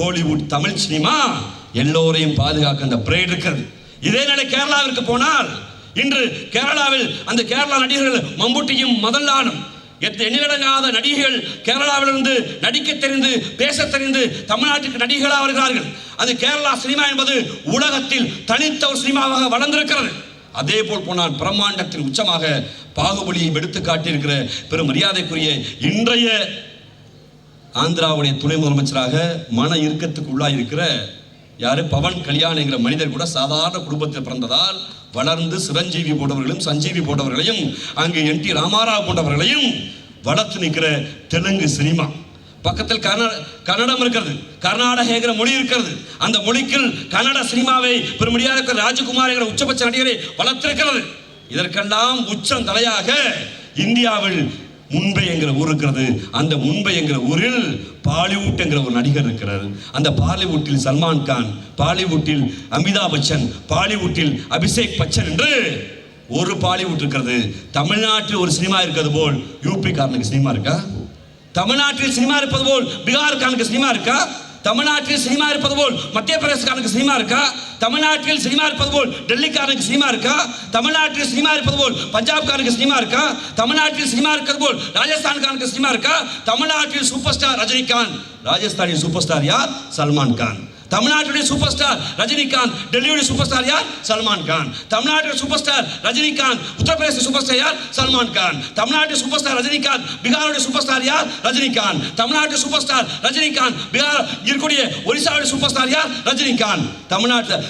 Kollywood Tamil cinema எல்லோரையும் பாதுகாக்க அந்த பிரேட் இருக்கிறது. இதே நிலை கேரளாவிற்கு போனால் இன்று கேரளாவில் அந்த கேரளா நடிகர்கள் மம்புட்டியும் மதல்லானும் எத்த எண்ணிலடங்காத நடிகைகள் கேரளாவிலிருந்து நடிக்க தெரிந்து பேச தெரிந்து தமிழ்நாட்டுக்கு நடிகர்களாக வருகிறார்கள். அது கேரளா சினிமா என்பது உலகத்தில் தனித்த ஒரு சினிமாவாக வளர்ந்திருக்கிறது. அதே போல் போனால் பிரம்மாண்டத்தின் உச்சமாக பாகுபலியை எடுத்து காட்டியிருக்கிற பெரும் மரியாதைக்குரிய இன்றைய ஆந்திராவுடைய துணை முதலமைச்சராக மன இறுக்கத்துக்கு உள்ளாயிருக்கிற யார்? பவன் கல்யாண் என்கிற மனிதர் கூட சாதாரண குடும்பத்தில் பிறந்ததால் வளர்ந்து சிரஞ்சீவி போன்றவர்களையும் சஞ்சீவி போன்றவர்களையும் அங்கு என் டி ராமாராவ் போன்றவர்களையும் வளர்த்து நிற்கிற தெலுங்கு சினிமா. பக்கத்தில் கர்நாட கன்னடம் இருக்கிறது கர்நாடகங்கிற மொழி இருக்கிறது. அந்த மொழிக்குள் கன்னட சினிமாவை பெருமடியாக இருக்கிற ராஜகுமார் என்கிற உச்சபட்ச நடிகரை வளர்த்திருக்கிறது. இதற்கெல்லாம் உச்சம் தலையாக இந்தியாவில் முன்பை என்கிற ஊர் இருக்கிறது அந்த முன்பை என்கிற ஊரில் பாலிவுட் என்கிற ஒரு நடிகர் இருக்கிறார். அந்த பாலிவுட்டில் சல்மான் கான் பாலிவுட்டில் அமிதாப் பச்சன் பாலிவுட்டில் அபிஷேக் பச்சன் என்று ஒரு பாலிவுட் இருக்கிறது. தமிழ்நாட்டில் ஒரு சினிமா இருக்கிறது போல் யூபி காரனுக்கு சினிமா இருக்கா? தமிழ்நாட்டில் சினிமா இருப்பது போல் பீகார்காரனுக்கு சினிமா இருக்கா? தமிழ்நாட்டில் சினிமா இருப்பது போல் மத்திய பிரதேசக்காரனுக்கு சினிமா இருக்கா? தமிழ்நாட்டில் சினிமா இருப்பது போல் டெல்லிக்காரனுக்கு சினிமா இருக்கா? தமிழ்நாட்டில் சினிமா இருப்பது போல் பஞ்சாப்காரனுக்கு சினிமா இருக்கா? தமிழ்நாட்டில் சினிமா இருக்கிறது போல் ராஜஸ்தான்காரனுக்கு சினிமா இருக்கா? தமிழ்நாட்டில் சூப்பர் ஸ்டார் ரஜினிகாந்த். ராஜஸ்தானின் சூப்பர் ஸ்டார் யார்? சல்மான் கான். தமிழ்நாட்டுடைய சூப்பர் ஸ்டார் ரஜினிகாந்த் டெல்லியுடைய சூப்பர் ஸ்டார் யார்? சல்மான் கான். தமிழ்நாட்டுடைய super star Rajinikanth Uttar Pradesh super star யார்? சல்மான் கான். தமிழ்நாட்டுடைய சூப்பர் ஸ்டார் ரஜினிகாந்த் பீகாருடைய சூப்பர் ஸ்டார் யார்? ரஜினிகாந்த். தமிழ்நாட்டுடைய சூப்பர் ஸ்டார் ரஜினிகாந்த் பீகார் இருக்கக்கூடிய ஒரிசாவுடைய சூப்பர் ஸ்டார் யார்? ரஜினிகாந்த். தமிழ்நாட்டில்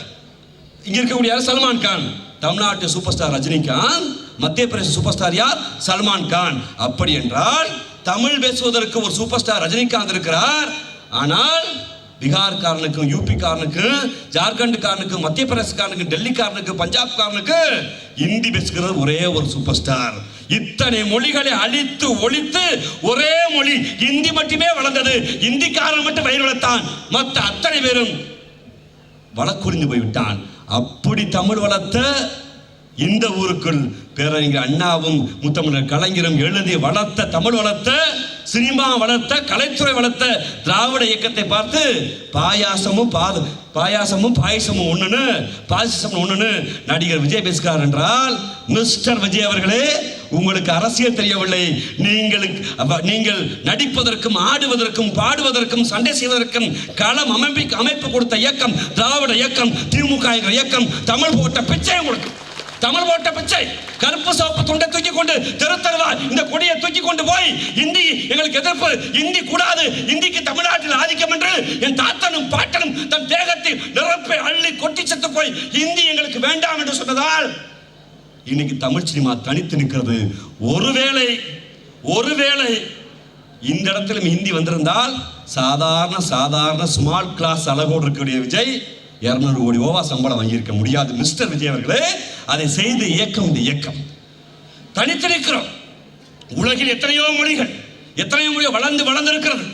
இங்க இருக்கக்கூடிய யார்? சல்மான் கான். தமிழ்நாட்டு சூப்பர் ஸ்டார் ரஜினிகாந்த் மத்திய பிரதேச சூப்பர் ஸ்டார் யார்? சல்மான் கான். அப்படி என்றால் தமிழ் பேசுவதற்கு ஒரு சூப்பர் ஸ்டார் ரஜினிகாந்த் இருக்கிறார். ஆனால் பீகார்காரனுக்கும் யூபிக்காரனுக்கும் ஜார்க்கண்டுக்காரனுக்கு மத்திய பிரதேசக்காரனுக்கும் டெல்லிக்காரனுக்கு பஞ்சாப்காரனுக்கு ஹிந்தி பேசுகிறது ஒரே ஒரு சூப்பர் ஸ்டார் இத்தனை மொழிகளை அழித்து ஒழித்து ஒரே மொழி ஹிந்தி மட்டுமே வளர்ந்தது. இந்திக்காரன் மட்டும் வயிறு வளர்த்தான். மற்ற அத்தனை பேரும் வழக்குறிந்து போய்விட்டான். அப்படி தமிழ் வளர்த்த இந்த ஊருக்குள் பேரறிஞர் அண்ணாவும் முத்தமிழர் கலைஞரும் எழுதி வளர்த்த தமிழ் வளர்த்த சினிமா வளர்த்த கலைத்துறை வளர்த்த திராவிட இயக்கத்தை பார்த்து பாயாசமும் பாத பாயாசமும் பாயசமும் ஒன்றுன்னு பாயசம் ஒன்றுன்னு நடிகர் விஜய் பேசுகிறார் என்றால் மிஸ்டர் விஜய் அவர்களே உங்களுக்கு அரசியல் தெரியவில்லை. நீங்கள் நீங்கள் நடிப்பதற்கும் ஆடுவதற்கும் பாடுவதற்கும் சண்டை செய்வதற்கும் களம் அமைப்பு அமைப்பு கொடுத்த இயக்கம் திராவிட இயக்கம் திமுக இயக்கம் தமிழ் போட்ட பிச்சை உங்களுக்கு. தமிழ் போட்ட பிச்சை கருப்பு சோப்பு துண்டை தூக்கி கொண்டு தெருத்தருவா இந்த கொடியை தூக்கி கொண்டு போய் இந்தி எங்களுக்கு எதிர்ப்பு. இந்தி கூடாது. இந்திக்கு தமிழ்நாட்டில் ஆதிக்கம் என்று என் தாத்தனும் பாட்டனும் தன் தேகத்தில் நிரப்பை அள்ளி கொட்டி செத்து போய் இந்தி எங்களுக்கு வேண்டாம் என்று சொன்னதால் இன்னைக்கு தமிழ் சினிமா தனித்து நிற்கிறது. ஒருவேளை ஒருவேளை இந்த இடத்திலும் ஹிந்தி வந்திருந்தால் சாதாரண சாதாரண ஸ்மால் கிளாஸ் அழகோடு இருக்கக்கூடிய விஜய் இரநூறு கோடி ஓவா சம்பளம் வாங்கியிருக்க முடியாது மிஸ்டர் விஜய் அவர்களே. அதை செய்த இயக்கம் இந்த இயக்கம். தனித்திருக்கிறோம் உலகில் எத்தனையோ மொழிகள் எத்தனையோ மொழி வளர்ந்து வளர்ந்திருக்கிறது.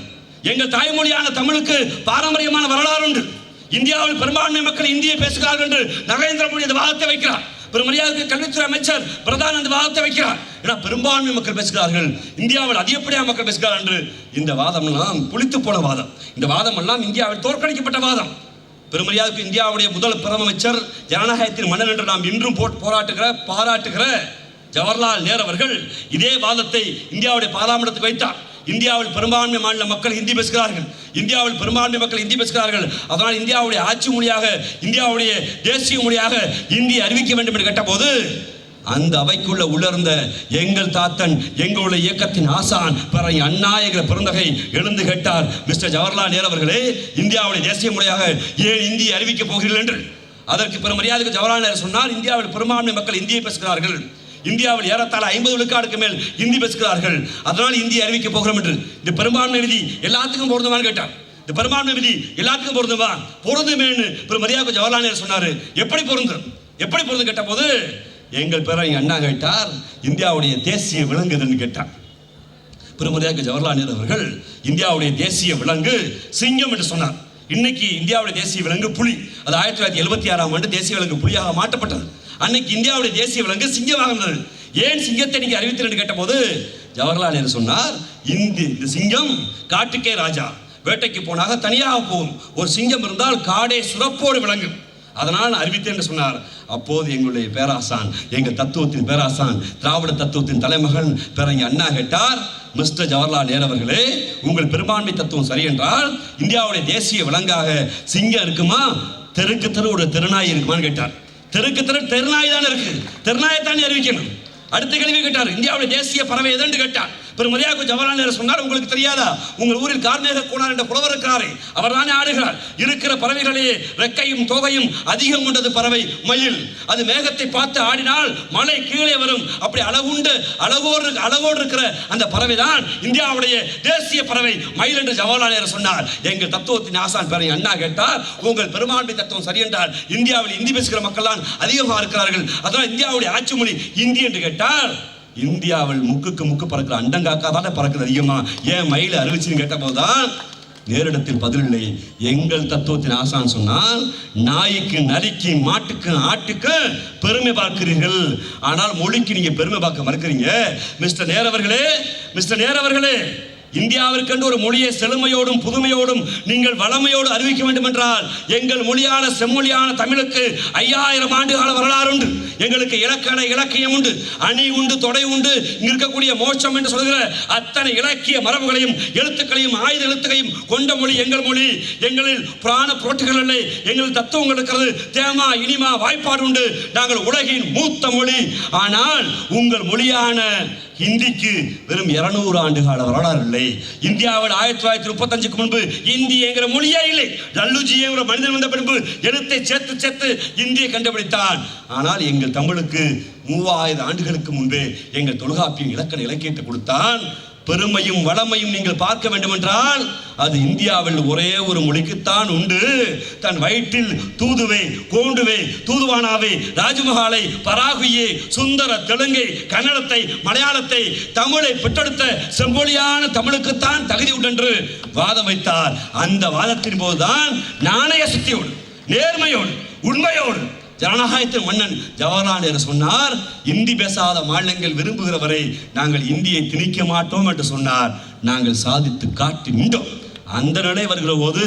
எங்கள் தாய்மொழியான தமிழுக்கு பாரம்பரியமான வரலாறு உண்டு. இந்தியாவில் பெரும்பான்மை மக்கள் இந்தியை பேசுகிறார்கள் என்று நரேந்திர மோடி இந்த வாதத்தை வைக்கிறார். பெருமரியாதைக்கு கல்வித்துறை அமைச்சர் பிரதான் இந்த வாதத்தை வைக்கிறார். ஏன்னா பெரும்பான்மை மக்கள் பேசுகிறார்கள். இந்தியாவில் அதிகப்படியாக மக்கள் பேசுகிறார்கள் என்று இந்த வாதம் எல்லாம் புளித்து போன வாதம். இந்த வாதம் எல்லாம் இந்தியாவில் தோற்கடிக்கப்பட்ட வாதம். பெருமரியாதைக்கு இந்தியாவுடைய முதல் பிரதமர் ஜனநாயகத்தின் மன்னன் என்று நாம் இன்றும் போட் போராட்டுகிற பாராட்டுகிற ஜவஹர்லால் நேரு அவர்கள் இதே வாதத்தை இந்தியாவுடைய பாராளுமன்றத்துக்கு வைத்தார். இந்தியாவில் பெரும்பான்மை மாநில மக்கள் ஹிந்தி பேசுகிறார்கள். இந்தியாவில் பெரும்பான்மை மக்கள் ஹிந்தி பேசுகிறார்கள். அதனால் இந்தியாவுடைய ஆட்சி மொழியாக இந்தியாவுடைய தேசிய மொழியாக ஹிந்தி அறிவிக்க வேண்டும் என்று கேட்டபோது அந்த அவைக்குள்ள உலர்ந்த எங்கள் தாத்தன் எங்களுடைய இயக்கத்தின் ஆசான் பிற அண்ணாயகர் பிறந்தகை எழுந்து கேட்டார் மிஸ்டர் ஜவஹர்லால் நேரு அவர்களே இந்தியாவுடைய தேசிய மொழியாக ஏன் இந்தி அறிவிக்கப் போகிறீர்கள் என்று? அதற்கு பிற மரியாதைக்கு ஜவஹர்லால் நேரு சொன்னார் இந்தியாவில் பெரும்பான்மை மக்கள் இந்தியை பேசுகிறார்கள். இந்தியாவில் ஏறத்தாழ ஐம்பது விழுக்காடுக்கு மேல் இந்தி பேசுகிறார்கள். அதனால் இந்தி அறிவிக்க போகிறோம் என்று. இந்த பெரும்பான்மை விதி எல்லாத்துக்கும் பொருந்துமான்னு கேட்டார். இந்த பெரும்பான்மை விதி எல்லாத்துக்கும் பொருந்துமா? பொருந்துமேன்னு. பிற மரியாதை ஜவஹர்லால் நேரு சொன்னார். எப்படி பொருந்தும்? எப்படி பொருந்து கேட்ட போது எங்கள் பேரை எங்கள் அண்ணா கேட்டார் இந்தியாவுடைய தேசிய விலங்குதுன்னு கேட்டார். பெருமதியாக ஜவஹர்லால் நேரு அவர்கள் இந்தியாவுடைய தேசிய விலங்கு சிங்கம் என்று சொன்னார். இன்னைக்கு இந்தியாவுடைய தேசிய விலங்கு புலி. அது ஆயிரத்தி தொள்ளாயிரத்தி எழுபத்தி ஆறாம் ஆண்டு தேசிய விலங்கு புலியாக மாற்றப்பட்டது. அன்னைக்கு இந்தியாவுடைய தேசிய விலங்கு சிங்கமாக இருந்தது. ஏன் சிங்கத்தை நீங்க அறிவித்தீர்கள் கேட்டபோது ஜவஹர்லால் நேரு சொன்னார் இந்தி இந்த சிங்கம் காட்டுக்கே ராஜா. வேட்டைக்கு போனாக தனியாக போகும். ஒரு சிங்கம் இருந்தால் காடே சுரப்போடு விளங்கும். அதனால் நான் அறிவித்தேன் என்று சொன்னார். அப்போது எங்களுடைய பேராசான் எங்கள் தத்துவத்தின் பேராசான் திராவிட தத்துவத்தின் தலைமகன் பேரங்க அண்ணா கேட்டார் மிஸ்டர் ஜவஹர்லால் நேரு அவர்களே உங்கள் பெரும்பான்மை தத்துவம் சரி என்றால் இந்தியாவுடைய தேசிய விலங்காக சிங்கம் இருக்குமா? தெருக்கு தெரு ஒரு திருநாய் இருக்குமான்னு கேட்டார். தெருக்கு தெரு தெருநாய் தானே இருக்கு. தெருநாயை தானே அறிவிக்கணும். அடுத்த கேள்வி கேட்டார் இந்தியாவுடைய தேசிய பறவை எதுன்னு கேட்டார். பெருமதியாக ஜவஹர்லால் நேரு சொன்னார் உங்களுக்கு தெரியாதா? உங்கள் ஊரில் கார்மேக கோனார் என்ற புலவர் இருக்கிறாரே. அவர் தானே ஆடுகிறார். இருக்கிற பறவைகளே ரெக்கையும் தொகையும் அதிகம் கொண்டது பறவை மயில். அது மேகத்தை பார்த்து ஆடினால் மலை கீழே வரும். அப்படி அழகுண்டு அழகோடு அழகோடு இருக்கிற அந்த பறவை தான் இந்தியாவுடைய தேசிய பறவை மயில் என்று ஜவஹர்லால் நேரு சொன்னார். எங்கள் தத்துவத்தின் ஆசான் பேரை அண்ணா கேட்டார் உங்கள் பெரும்பான்மை தத்துவம் சரி என்றால் இந்தியாவில் இந்தி பேசுகிற மக்கள் தான் அதிகமாக இருக்கிறார்கள். அதனால் இந்தியாவுடைய ஆட்சி மொழி இந்தி என்று கேட்டால் இந்தியாவில் முக்குக்கு முக்கு பறக்கிற அண்டங்காக்கா தானே பறக்குது அதிகமாக ஏன் மயில் அறிவிச்சுன்னு கேட்டபோதுதான் நேரிடத்தில் பதிலில்லை எங்கள் தத்துவத்தின் ஆசான் சொன்னால் நாய்க்கு நரிக்கு மாட்டுக்கு ஆட்டுக்கு பெருமை பார்க்கிறீர்கள். ஆனால் மொழிக்கு நீங்கள் பெருமை பார்க்க மறுக்கிறீங்க. மிஸ்டர் நேரவர்களே மிஸ்டர் நேரவர்களே இந்தியாவிற்கென்று ஒரு மொழியை செழுமையோடும் புதுமையோடும் நீங்கள் வளமையோடு அறிவிக்க வேண்டும் என்றால் எங்கள் மொழியான செம்மொழியான தமிழுக்கு ஐயாயிரம் ஆண்டுகால வரலாறு உண்டு. எங்களுக்கு இலக்கண இலக்கியம் உண்டு அணி உண்டு தொடை உண்டு இருக்கக்கூடிய மோட்சம் என்று சொல்கிற அத்தனை இலக்கிய மரபுகளையும் எழுத்துக்களையும் ஆயுத எழுத்துக்களையும் கொண்ட மொழி எங்கள் மொழி. எங்களில் புராண புரட்டுகள் இல்லை எங்கள் தத்துவங்கள் இருக்கிறது. தேமா இனிமா வாய்ப்பாடு உண்டு. நாங்கள் உலகின் மூத்த மொழி. ஆனால் உங்கள் மொழியான ஹிந்திக்கு வெறும் இருநூறு ஆண்டு கால வரலாறு இல்லை. இந்தியாவில் ஆயிரத்தி தொள்ளாயிரத்தி முப்பத்தஞ்சுக்கு முன்பு இந்தி என்கிற மொழியே இல்லை. லல்லுஜி என்கிற மனிதன் வந்த பின்பு எழுத்தை சேர்த்து சேர்த்து இந்தியை கண்டுபிடித்தான். ஆனால் எங்கள் தமிழுக்கு மூவாயிரம் ஆண்டுகளுக்கு முன்பே எங்கள் தொல்காப்பியம் இலக்கண இலக்கியத்தை கொடுத்தான். பெருமையும் வளமையும் நீங்கள் பார்க்க வேண்டுமென்றால் அது இந்தியாவில் ஒரே ஒரு மொழிக்குத்தான் உண்டு. தன் வயிற்றில் தூதுவை கோண்டுவை தூதுவானாவே ராஜ்மஹாலை பராகுயே சுந்தர தெலுங்கை கன்னடத்தை மலையாளத்தை தமிழை பெற்றெடுத்த செம்மொழியான தமிழுக்குத்தான் தகுதி உண்டென்று வாதம் வைத்தார். அந்த வாதத்தின் போதுதான் நாணய சக்தியோடு நேர்மையோடு உண்மையோடு ஜனநாயகத்தின் மன்னன் ஜவஹர்லால் நேரு சொன்னார் இந்தி பேசாத மாநிலங்கள் விரும்புகிறவரை நாங்கள் இந்தியை திணிக்க மாட்டோம் என்று சொன்னார். நாங்கள் சாதித்து காட்டி நின்றோம். அந்த நிலை வருகிற போது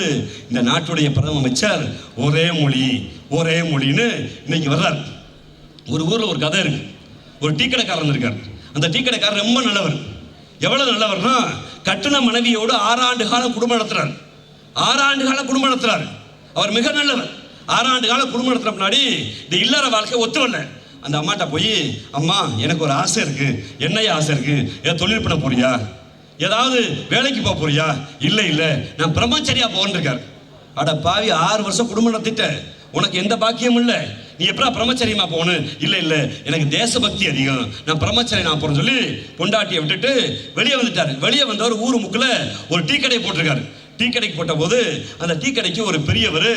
இந்த நாட்டுடைய பிரதம அமைச்சர் ஒரே மொழி ஒரே மொழின்னு இன்னைக்கு வர்றார். ஒரு ஊரில் ஒரு கதை இருக்கு. ஒரு டீ கடைக்காரன் இருக்கார் அந்த டீ கடைக்காரர் ரொம்ப நல்லவர். எவ்வளவு நல்லவர்னா கட்டண மனைவியோடு ஆறாண்டு காலம் குடும்பம் நடத்துறார். ஆறாண்டு காலம் குடும்பம் நடத்துறார். அவர் மிக நல்லவர். ஆறாண்டு காலம் குடும்பம் நடத்துற முன்னாடி இந்த இல்லற வாழ்க்கை ஒத்து வரல. அந்த அம்மாட்ட போய் அம்மா எனக்கு ஒரு ஆசை இருக்கு. என்னைய ஆசை இருக்கு? ஏதோ தொழில் பண்ண போறியா? ஏதாவது வேலைக்கு போக போறியா? இல்லை இல்லை. நான் பிரம்மச்சரியா போகன்னு இருக்கார். அட பாவி ஆறு வருஷம் குடும்பம் நடத்திட்ட. உனக்கு எந்த பாக்கியமும் இல்லை. நீ எப்படா பிரம்மச்சரியமா போகணும்? இல்லை இல்லை. எனக்கு தேசபக்தி அதிகம். நான் பிரம்மச்சரி நான் போறேன்னு சொல்லி பொண்டாட்டியை விட்டுட்டு வெளியே வந்துட்டாரு. வெளியே வந்தவர் ஊர் முக்கில் ஒரு டீ கடை போட்டிருக்காரு. டீ கடைக்கு போட்ட போது அந்த டீ கடைக்கு ஒரு பெரியவர்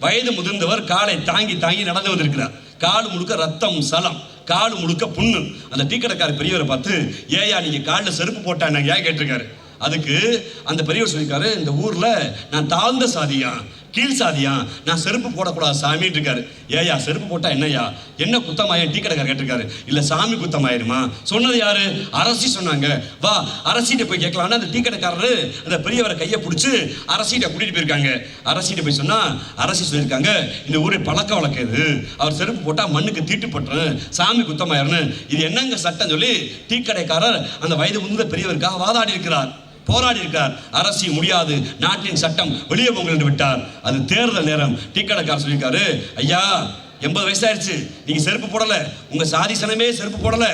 வயது முதிர்ந்தவர் காலை தாங்கி தாங்கி நடந்து வந்திருக்கிறார் கால் முழுக்க ரத்தம் சலம் கால் முழுக்க புண்ணு. அந்த டீ கடைக்கார பெரியவரை பார்த்து ஏயா நீங்க காலில் செருப்பு போட்டாங்க ஏன் கேட்டிருக்காரு. அதுக்கு அந்த பெரியவர் சொல்லியிருக்காரு இந்த ஊர்ல நான் தாழ்ந்த சாதியா? கீழ் சாதியா நான் செருப்பு போடக்கூடாது சாமின்னு இருக்காரு. ஏயா செருப்பு போட்டால் என்னய்யா? என்ன குத்தமாயா டீ கடைக்காரர் கேட்டிருக்காரு. இல்லை சாமி குத்தமாயிருமா? சொன்னது யாரு? அரசி சொன்னாங்க. வா அரசிட்ட போய் கேட்கலாம்னு அந்த டீ கடைக்காரரு அந்த பெரியவரை கையை பிடிச்சி அரசிட்ட கூட்டிட்டு போயிருக்காங்க. அரசிட்ட போய் சொன்னா அரசி சொல்லியிருக்காங்க இந்த ஊரில் பழக்க வழக்கம் இது அவர் செருப்பு போட்டால் மண்ணுக்கு தீட்டு சாமி குத்தமாயிருன்னு இது என்னங்க சட்டம் சொல்லி டீ கடைக்காரர் அந்த வயது முந்த பெரியவருக்காக வாதாடி இருக்கிறார். போராடி இருக்கார் அரசியல் முடியாது. நாட்டின் சட்டம் வெளியே போங்கள் விட்டார். அது தேர்தல் நேரம். டீ கடைக்காரர் சொல்லியிருக்காரு ஐயா எண்பது வயசாயிருச்சு. நீங்க செருப்பு போடல. உங்க சாதி சனமே செருப்பு போடல.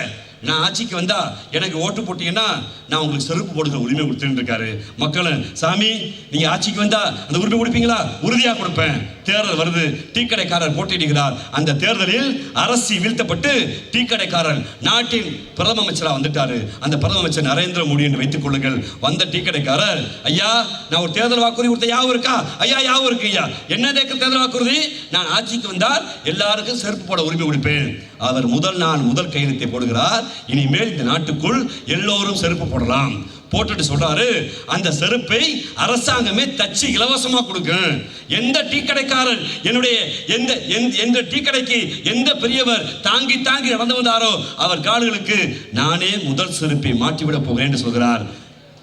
நான் ஆட்சிக்கு வந்தா எனக்கு ஓட்டு போட்டீங்கன்னா நான் உங்களுக்கு செருப்பு போடுகிற உரிமை கொடுத்துட்டு இருக்காரு. மக்களை சாமி நீங்க ஆட்சிக்கு வந்தா அந்த உரிமை கொடுப்பீங்களா? உறுதியாக கொடுப்பேன். தேர்தல் வருது டீ கடைக்காரர் போட்டியிடுகிறார். அந்த தேர்தலில் அரசி வீழ்த்தப்பட்டு டீ கடைக்காரர் நாட்டின் பிரதம அமைச்சராக வந்துட்டாரு. அந்த பிரதம அமைச்சர் நரேந்திர மோடி என்று வைத்துக் கொள்ளுங்கள். வந்த டீ கடைக்காரர் ஐயா நான் ஒரு தேர்தல் வாக்குறுதி கொடுத்த யாவும் இருக்கா? ஐயா யாவும் இருக்கு ஐயா. என்ன தேக்க தேர்தல் வாக்குறுதி? நான் ஆட்சிக்கு வந்தால் எல்லாருக்கும் செருப்பு போட உரிமை கொடுப்பேன். அவர் முதல் நான் முதல் கையெழுத்தை போடுகிறார். இனிமேல் இந்த நாட்டுக்குள் எல்லோரும் செருப்பு போடலாம். போட்டுட்டு சொல்றாரு அந்த செருப்பை அரசாங்கமே தச்சு இலவசமா கொடுக்கும் எந்த டீ கடைக்காரர் என்னுடைய எந்த எந்த- எந்த டீ கடைக்கு எந்த பெரியவர் தாங்கி தாங்கி நடந்து வந்தாரோ அவர் கால்களுக்கு நானே முதல் செருப்பை மாற்றிவிட போகிறேன் என்று சொல்கிறார்.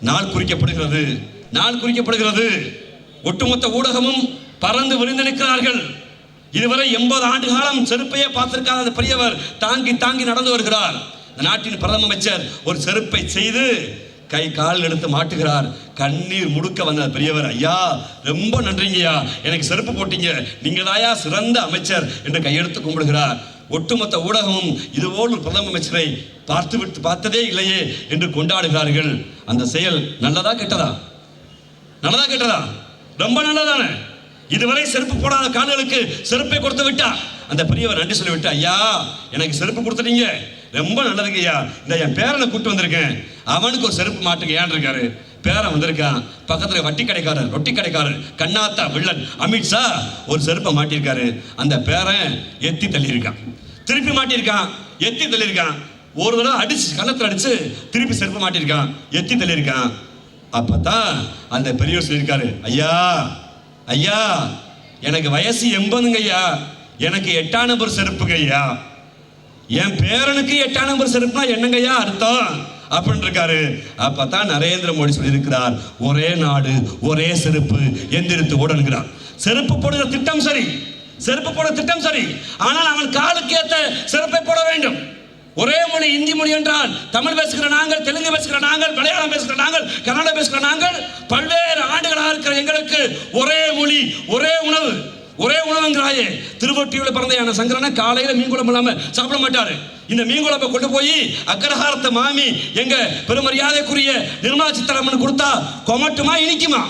நாள் குறிக்கப்படுகிறது நாள் குறிக்கப்படுகிறது. ஒட்டுமொத்த ஊடகமும் பறந்து விரிந்து நிற்கிறார்கள். இதுவரை எண்பது ஆண்டு காலம் செருப்பையே பார்த்திருக்காத பெரியவர் தாங்கி தாங்கி நடந்து வருகிறார். இந்த நாட்டின் பிரதம அமைச்சர் ஒரு செருப்பை செய்து கை கால் எடுத்து மாட்டுகிறார். கண்ணீர் முடுக்க வந்த பெரியவர் ஐயா ரொம்ப நன்றிங்கய்யா. எனக்கு செருப்பு போட்டீங்க. நீங்க தாயா சிறந்த அமைச்சர் என்று கையெடுத்து கும்பிடுகிறார். ஒட்டுமொத்த ஊடகமும் இதுபோல் ஒரு பிரதம அமைச்சரை பார்த்து விட்டு பார்த்ததே இல்லையே என்று கொண்டாடுகிறார்கள். அந்த செயல் நல்லதா கெட்டதா? நல்லதா கெட்டதா? ரொம்ப நல்லதானே? இதுவரை செருப்பு போடாத கால்களுக்கு செருப்பை கொடுத்து விட்டா? அந்த பெரியவர் நன்றி சொல்லிவிட்டு ஐயா எனக்கு செருப்பு கொடுத்துட்டீங்க. ரொம்ப நல்லதுங்க ஐயா. இந்த என் பேரனை கூட்டு வந்திருக்கேன். அவனுக்கு ஒரு செருப்பு மாட்டுங்க ஏன் இருக்காரு? பேரன் வந்திருக்கான். பக்கத்தில் வட்டி கடைக்காரர் ரொட்டி கடைக்காரர் கண்ணாத்தா வில்லன் அமித்ஷா ஒரு செருப்பை மாட்டியிருக்காரு. அந்த பேரன் எத்தி தள்ளியிருக்கான். திருப்பி மாட்டியிருக்கான். எத்தி தள்ளியிருக்கான். ஒரு தடவை அடிச்சு கண்ணத்தில் அடிச்சு திருப்பி செருப்பு மாட்டியிருக்கான். எத்தி தள்ளியிருக்கான். அப்பதான் அந்த பெரியவர் சொல்லியிருக்காரு ஐயா ஐயா எனக்கு வயசு எண்பதுங்க ஐயா. எனக்கு எட்டாம் நம்பர் செருப்புங்க ஐயா. என் பேரனுக்கு எட்டாம் நம்பர் செருப்புனா என்னங்கய்யா அர்த்தம்? அப்படின்னு இருக்காரு அப்பதான் நரேந்திர மோடி சொல்லியிருக்கிறார் ஒரே நாடு ஒரே செருப்பு எந்திரித்து ஓடனுங்கிறார் செருப்பு போடுகிற திட்டம் சரி. செருப்பு போட திட்டம் சரி. ஆனால் அவன் காலுக்கு ஏத்த செருப்பை போட வேண்டும். ஒரே மொழி இந்தி மொழி என்றால் தமிழ் பேசுகிற நாங்கள் தெலுங்கு பேசுகிற நாங்கள் மலையாளம் பேசுகிற நாங்கள் கன்னடம் பேசுகிற நாங்கள் பல்வேறு ஆண்டுகளாக இருக்கிற எங்களுக்கு ஒரே மொழி ஒரே உணவு. ஒரே உணவுங்கிறாயே திருவொட்டியூர்ல பிறந்த சங்கரனை காலையில் மீன் குழம்பு இல்லாமல் சாப்பிட மாட்டாரு. இந்த மீன் குழம்பை கொண்டு போய் அக்ரஹாரத்தை மாமி எங்க பெருமரியாதைக்குரிய நிர்மலா சித்தராமன் கொடுத்தா கொமட்டுமா இனிக்குமா?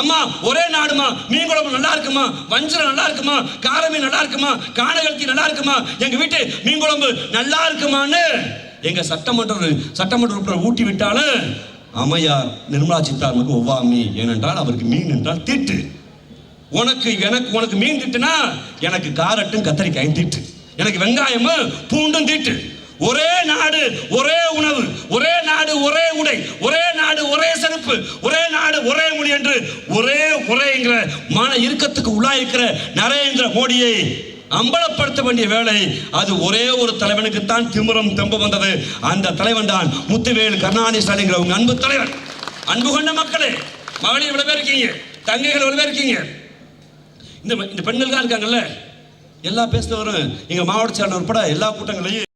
அம்மா ஒரே நாடுமா மீன் குழம்பு நல்லா இருக்குமா? வஞ்சரம் நல்லா இருக்குமா? கார மீன் நல்லா இருக்குமா? காணகல்கி நல்லா இருக்குமா? எங்க வீட்டு மீன் குழம்பு நல்லா இருக்குமான்னு எங்க சட்டமன்ற சட்டமன்ற உறுப்பினர் ஊட்டி விட்டாலும் அமையார் நிர்மலா சித்தாரனுக்கு ஒவ்வாமி. ஏனென்றால் அவருக்கு மீன் என்றால் தீட்டு. உனக்கு எனக்கு உனக்கு மீன் திட்டுனா எனக்கு காரட்டும் கத்தரிக்காயும் தீட்டு. எனக்கு வெங்காயமும் பூண்டும் தீட்டு. ஒரே நாடு ஒரே உணவு ஒரே நாடு ஒரே உடை ஒரே நாடு ஒரே செருப்பு ஒரே நாடு ஒரே மொழி என்று ஒரே ஒரேங்கிற மன இறுக்கத்துக்கு உள்ளாயிருக்கிற நரேந்திர மோடியை அம்பலப்படுத்த வேண்டிய வேலை அது ஒரே ஒரு தலைவனுக்குத்தான் திமுறம் தெம்பு வந்தது. அந்த தலைவன் தான் முத்துவேல் கருணாநிதி ஸ்டாலின் உங்க அன்பு தலைவன். அன்பு கொண்ட மக்களே மகளிர் இவ்வளவு பேர் இருக்கீங்க? தங்கைகள் இவ்வளவு பேர் இருக்கீங்க? இந்த இந்த பெண்கள் தான் இருக்காங்கல்ல எல்லா பேசுனவரும் எங்கள் மாவட்ட செயலாளர் உட்பட எல்லா கூட்டங்களையும்